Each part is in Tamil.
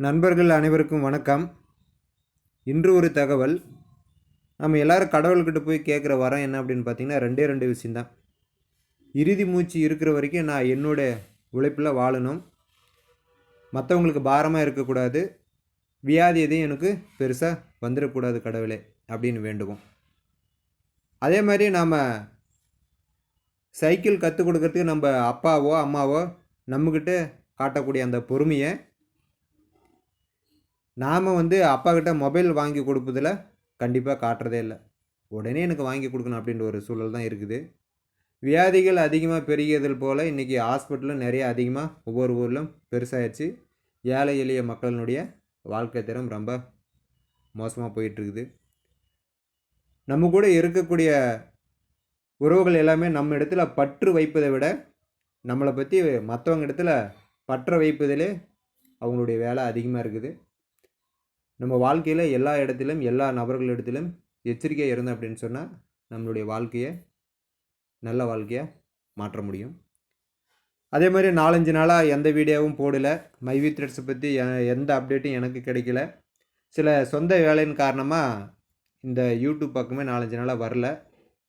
நண்பர்கள் அனைவருக்கும் வணக்கம். இன்று ஒரு தகவல். நம்ம எல்லாரும் கடவுள்கிட்ட போய் கேட்குற வரம் என்ன அப்படின்னு பார்த்தீங்கன்னா ரெண்டே ரெண்டு விஷயந்தான் இறுதி மூச்சு இருக்கிற வரைக்கும் நான் என்னோடய உழைப்பில் வாழணும். மற்றவங்களுக்கு பாரமாக இருக்கக்கூடாது. வியாதி எதையும் எனக்கு பெருசாக வந்துடக்கூடாது கடவுளே அப்படின்னு வேண்டுவோம். அதே மாதிரி நாம் சைக்கிள் கற்றுக் கொடுக்கறதுக்கு நம்ம அப்பாவோ அம்மாவோ நம்மக்கிட்ட காட்டக்கூடிய அந்த பொறுமையை நாம் வந்து அப்பாக்கிட்ட மொபைல் வாங்கி கொடுப்பதில் கண்டிப்பாக காட்டுறதே இல்லை. உடனே எனக்கு வாங்கி கொடுக்கணும் அப்படின்ற ஒரு சூழல் தான் இருக்குது. வியாதிகள் அதிகமாக பெருகியதில் போல் இன்றைக்கி ஹாஸ்பிட்டலும் நிறைய அதிகமாக ஒவ்வொரு ஊரிலும் பெருசாகிடுச்சு ஏழை எளிய மக்களினுடைய வாழ்க்கை தரம் ரொம்ப மோசமாக போயிட்டுருக்குது. நம்ம கூட இருக்கக்கூடிய உறவுகள் எல்லாமே நம்ம இடத்துல பற்று வைப்பதை விட நம்மளை பற்றி மற்றவங்க இடத்துல பற்ற வைப்பதிலே அவங்களுடைய வேலை அதிகமாக இருக்குது. நம்ம வாழ்க்கையில் எல்லா இடத்திலும் எல்லா நபர்கள் இடத்திலும் எச்சரிக்கையாக இருந்தோம் அப்படின்னு சொன்னால் நம்மளுடைய வாழ்க்கையை நல்ல வாழ்க்கையாக மாற்ற முடியும். அதே மாதிரி நாலஞ்சு நாளாக எந்த வீடியோவும் போடலை. மைவி த்ரெட்ஸை பற்றி எ- எந்த அப்டேட்டும் எனக்கு கிடைக்கல. சில சொந்த வேலையின் காரணமாக இந்த யூடியூப் பக்கமே நாலஞ்சு நாளாக வரல.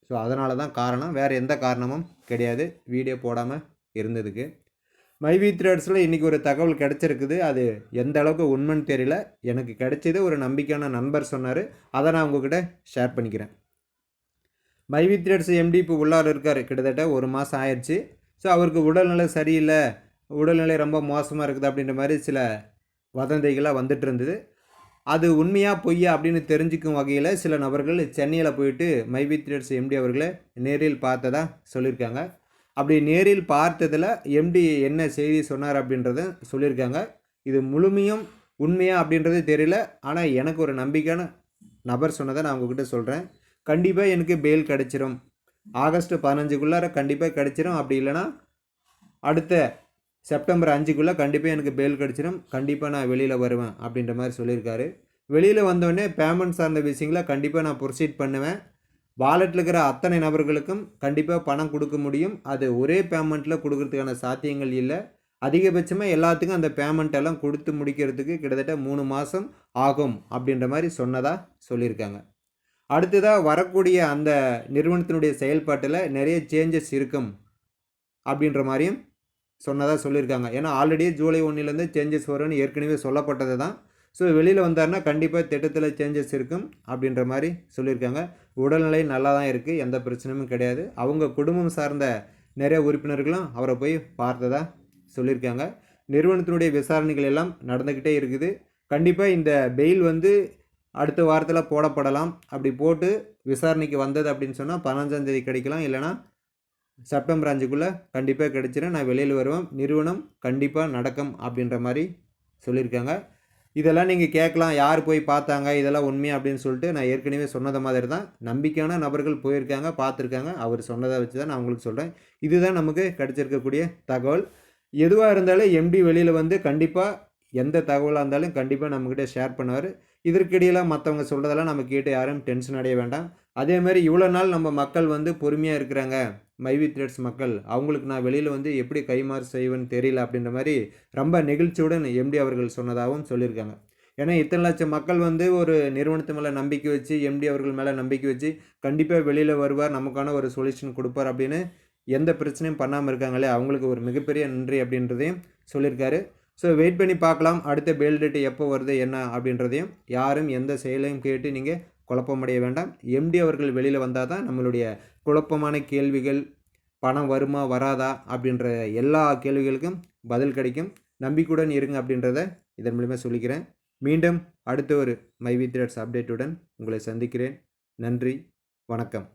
ஸோ அதனால தான் காரணம். வேறு எந்த காரணமும் கிடையாது. வீடியோ போடாமல் இருந்ததுக்கு. மைவி த்ரெட்ஸில் இன்றைக்கி ஒரு தகவல் கிடச்சிருக்குது. அது எந்த அளவுக்கு உண்மைன்னு தெரியல. எனக்கு கிடைச்சது ஒரு நம்பிக்கையான நண்பர் சொன்னார். அதை நான் உங்ககிட்ட ஷேர் பண்ணிக்கிறேன். மைவி த்ரெட்ஸ் எம்டி இப்போ உள்ளார் இருக்கார். கிட்டத்தட்ட ஒரு மாதம் ஆயிடுச்சு ஸோ அவருக்கு உடல்நிலை சரியில்லை. உடல்நிலை ரொம்ப மோசமாக இருக்குது அப்படின்ற மாதிரி சில வதந்திகளாக வந்துட்டு இருந்தது. அது உண்மையாக பொய்யா அப்படின்னு தெரிஞ்சுக்கும் வகையில் சில நபர்கள் சென்னையில் போயிட்டு மைவி த்ரெட்ஸ் எம்டி அவர்களை நேரில் பார்த்ததாக சொல்லியிருக்காங்க. அப்படி நேரில் பார்த்ததில் எம்டி என்ன செய்தி சொன்னார் அப்படின்றத சொல்லியிருக்காங்க. இது முழுமையும் உண்மையா அப்படின்றது தெரியல. ஆனால் எனக்கு ஒரு நம்பிக்கையான நபர் சொன்னதை நான் உங்ககிட்ட சொல்கிறேன் கண்டிப்பாக எனக்கு பெயில் கிடச்சிரும். ஆகஸ்ட் பதினஞ்சுக்குள்ளார கண்டிப்பாக கிடச்சிரும். அப்படி இல்லைன்னா அடுத்த செப்டம்பர் அஞ்சுக்குள்ளே கண்டிப்பாக எனக்கு பெயில் கிடச்சிரும். கண்டிப்பாக நான் வெளியில் வருவேன் அப்படின்ற மாதிரி சொல்லியிருக்காரு. வெளியில் வந்தோடனே பேமெண்ட் சார்ந்த விஷயங்களை கண்டிப்பாக நான் ப்ரொசீட் பண்ணுவேன். வாலெட்டில் இருக்கிற அத்தனை நபர்களுக்கும் கண்டிப்பாக பணம் கொடுக்க முடியும். அது ஒரே பேமெண்ட்டில் கொடுக்கறதுக்கான சாத்தியங்கள் இல்லை. அதிகபட்சமாக எல்லாத்துக்கும் அந்த பேமெண்ட் எல்லாம் கொடுத்து முடிக்கிறதுக்கு கிட்டத்தட்ட மூணு மாதம் ஆகும் அப்படின்ற மாதிரி சொன்னதாக சொல்லியிருக்காங்க. அடுத்ததாக வரக்கூடிய அந்த நிறுவனத்தினுடைய செயல்பாட்டில் நிறைய சேஞ்சஸ் இருக்கும் அப்படின்ற மாதிரியும் சொன்னதாக சொல்லியிருக்காங்க. ஏன்னா ஆல்ரெடி ஜூலை ஒன்றிலேருந்து சேஞ்சஸ் வரும்னு ஏற்கனவே சொல்லப்பட்டது தான் ஸோ வெளியில் வந்தாருன்னா கண்டிப்பாக திட்டத்தில் சேஞ்சஸ் இருக்கும் அப்படின்ற மாதிரி சொல்லியிருக்காங்க. உடல்நிலை நல்லா தான் இருக்குது எந்த பிரச்சனையும் கிடையாது. அவங்க குடும்பம் சார்ந்த நிறைய உறுப்பினர்களும் அவரை போய் பார்த்ததா சொல்லியிருக்காங்க. நிறுவனத்தினுடைய விசாரணைகள் எல்லாம் நடந்துக்கிட்டே இருக்குது. கண்டிப்பாக இந்த பெயில் வந்து அடுத்த வாரத்தில் போடப்படலாம். அப்படி போட்டு விசாரணைக்கு வந்தது அப்படின்னு சொன்னால் பதினஞ்சாந்தேதி கிடைக்கலாம். இல்லைனா செப்டம்பர் அஞ்சுக்குள்ளே கண்டிப்பாக கிடைச்சிரும். நான் வெளியில் வருவேன். நிறுவனம் கண்டிப்பாக நடக்கும் அப்படின்ற மாதிரி சொல்லியிருக்காங்க. இதெல்லாம் நீங்கள் கேட்கலாம் யார் போய் பார்த்தாங்க இதெல்லாம் உண்மையா அப்படின்னு சொல்லிட்டு நான் ஏற்கனவே சொன்னது மாதிரி தான். நம்பிக்கையான நபர்கள் போயிருக்காங்க பார்த்துருக்காங்க. அவர் சொன்னதை வச்சு தான் நான் உங்களுக்கு சொல்கிறேன் இதுதான் நமக்கு கிடைச்சிருக்கக்கூடிய தகவல். எதுவாக இருந்தாலும் எம்டி வெளியில் வந்து கண்டிப்பாக எந்த தகவலாக இருந்தாலும் கண்டிப்பாக நம்மக்கிட்ட ஷேர் பண்ணுவார். இதற்கிடையெல்லாம் மற்றவங்க சொல்கிறதெல்லாம் நம்ம கேட்டு யாரும் டென்ஷன் அடைய வேண்டாம். அதே மாதிரி இவ்வளோ நாள் நம்ம மக்கள் வந்து பொறுமையாக இருக்கிறாங்க. மைவி த்ரெட்ஸ் மக்கள் அவங்களுக்கு நான் வெளியில் வந்து எப்படி கைமாறு செய்வேன்னு தெரியல அப்படின்ற மாதிரி ரொம்ப நெகிழ்ச்சியுடன் எம்டி அவர்கள் சொன்னதாகவும் சொல்லியிருக்காங்க. ஏன்னா இத்தனை லட்சம் மக்கள் வந்து ஒரு நிறுவனத்து மேலே நம்பிக்கை வச்சு எம்டி அவர்கள் மேலே நம்பிக்கை வச்சு கண்டிப்பாக வெளியில் வருவார் நமக்கான ஒரு சொல்யூஷன் கொடுப்பார் அப்படின்னு எந்த பிரச்சனையும் பண்ணாமல் இருக்காங்களே அவங்களுக்கு ஒரு மிகப்பெரிய நன்றி அப்படின்றதையும் சொல்லியிருக்காரு. ஸோ வெயிட் பண்ணி பார்க்கலாம் அடுத்த பேல் டேட்டு எப்போ வருது என்ன அப்படின்றதையும் யாரும் எந்த செயலையும் கேட்டு நீங்கள் குழப்பமடைய வேண்டாம். எம்டி அவர்கள் வெளியில் வந்தால் தான் நம்மளுடைய குழப்பமான கேள்விகள் பணம் வருமா வராதா அப்படின்ற எல்லா கேள்விகளுக்கும் பதில் கிடைக்கும். நம்பிக்கையுடன் இருங்க அப்படின்றத இதன் மூலிமா சொல்லிக்கிறேன். மீண்டும் அடுத்த ஒரு மைவி த்ரெட்ஸ் அப்டேட்டுடன் உங்களை சந்திக்கிறேன். நன்றி வணக்கம்.